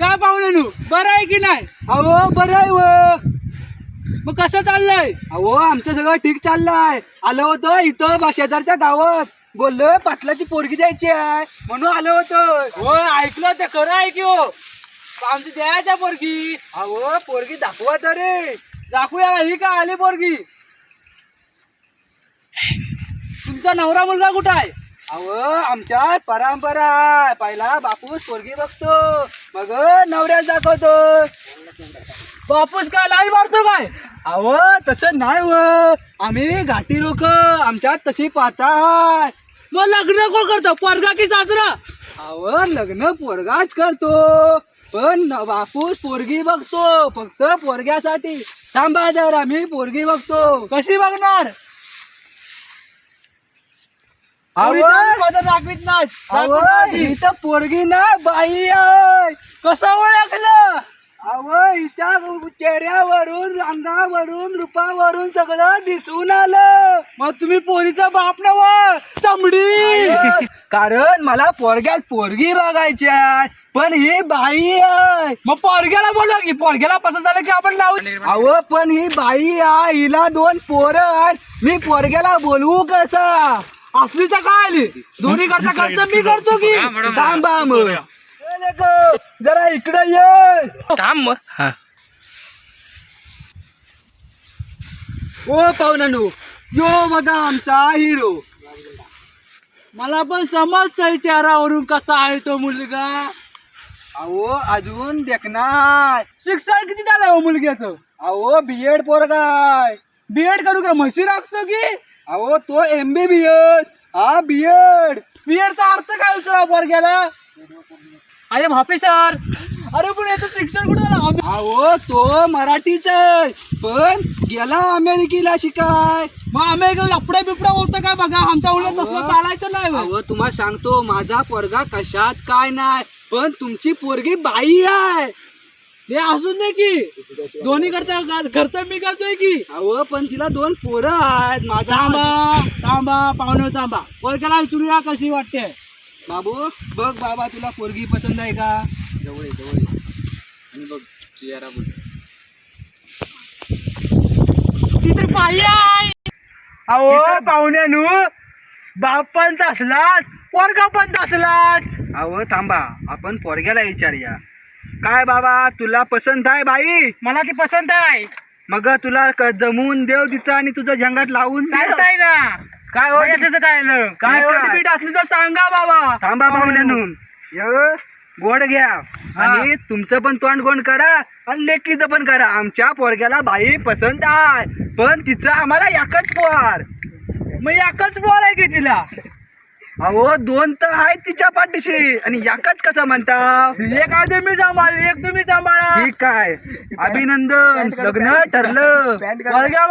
काय पाहुणे बरं आहे की नाही? अहो बरं आहे व. मग कसं चाललंय? अहो आमचं सगळं ठीक चाललंय. आलं होतं इथं शेजारच्या गावात. बोललो पाटलाची पोरगी द्यायची आहे. म्हणून आलं होतं. हो ऐकलं ते खरं आहे की हो. आमची द्यायच्या पोरगी. अहो पोरगी दाखवा तरी. दाखवूया ही का आली पोरगी? तुमचा नवरा मुलगा कुठं आहे? अहो आमच्या परंपरा आहे. पहिला बापूस पोरगी बघतो मग नवऱ्याच दाखवतो बापूस काय लाई मारतो काय? अहो तसं नाही व आम्ही घाटी लोक आमच्यात तशी पाहता हाय मग लग्न को करतो? पोरगा की सासरा? अहो लग्न पोरगाच करतो. पण बापूस पोरगी बघतो. फक्त पोरग्यासाठी. थांबा जर आम्ही पोरगी बघतो. कशी बघणार? दाखवीत नाही. ही पोरगी ना बाई कसं ओळखलं? अहो हिच्या चेहऱ्यावरून अंगावरून रूपावरून सगळं दिसून आलं. मग तुम्ही पोरीचा बाप नव चमडी! कारण मला पोरग्यात पोरगी बघायची आहे. पण ही बाई आहे. मग पोरग्याला बोला की पोरग्याला पसंत झालं की आपण लावू? अहो पण ही बाई आहे. हिला दोन पोरं आहेत. मी पोरग्याला बोलवू कसा? असलीच्या काय आली दोन्ही करता खर्च मी करतो की? थांबा मग ए लेकं, जरा इकडे ये. थांब ओ पाहुणानू यो बघा आमचा हिरो. मला पण समजतंय चेहऱ्यावरून कसा आहे तो मुलगा. अहो अजून देखणार. शिक्षण किती झालं हो मुलग्याचं? अहो बीएड पोरगाय बीएड करू का? म्हशी राखतो की? अहो तो एम बी बी एस हा बीएड बीएडचा अर्थ काय विचारा पोरग्याला अरे भापी सर अरे पण याचं शिक्षण कुठं झालं? आम्ही- अहो तो मराठीच आहे. पण गेला अमेरिकेला शिकाय. मग आम्ही इकडे लफड्या बिपड्या होतं काय बघा? आमच्या उलट तसलं. चालायचं नाही बा. अहो तुम्हाला सांगतो माझा पोरगा कशात काय नाही. पण तुमची पोरगी बाई आहे. ते असून दे की. दोन्ही करता खर्च मी करतोय की. अहो पण तिला दोन पोरं आहेत. माझा थांबा थांबा पाहुणे थांबा. पोरग्याला विचारूया कशी वाटते? बाबू बघ बाबा तुला पोरगी पसंत आहे का? जवळ जवळ. आणि बघ चेहरा बघ ती तर आहे. अहो पाहुण्यानू बाप पण तसलाच पोरगा पण तसलाच. अहो थांबा. आपण पोरग्याला विचारूया. काय बाबा तुला पसंत आहे बाई? मला ती पसंत आहे. मग तुला क- जमवून देव तिचं आणि तुझं झंगाट लावून ना? काय काय? काय हे काय? ओटीपीट असली तर सांगा बाबा. थांबा पाहुण्यानून य गोड घ्या. आणि तुमचं पण तोंड गोड करा आणि लेकीचं पण करा. आमच्या पोरग्याला बाई पसंत आहे. पण तिचं आम्हाला एकच पोर मग एकच बॉल आहे की तिला? अहो दोन तर आहेत तिच्या पाठीशी. आणि एकच कसं म्हणता एक आधी मी सांभाळ एक तुम्ही सांभाळा. ठीक आहे. अभिनंदन. लग्न ठरलं. पोरग्या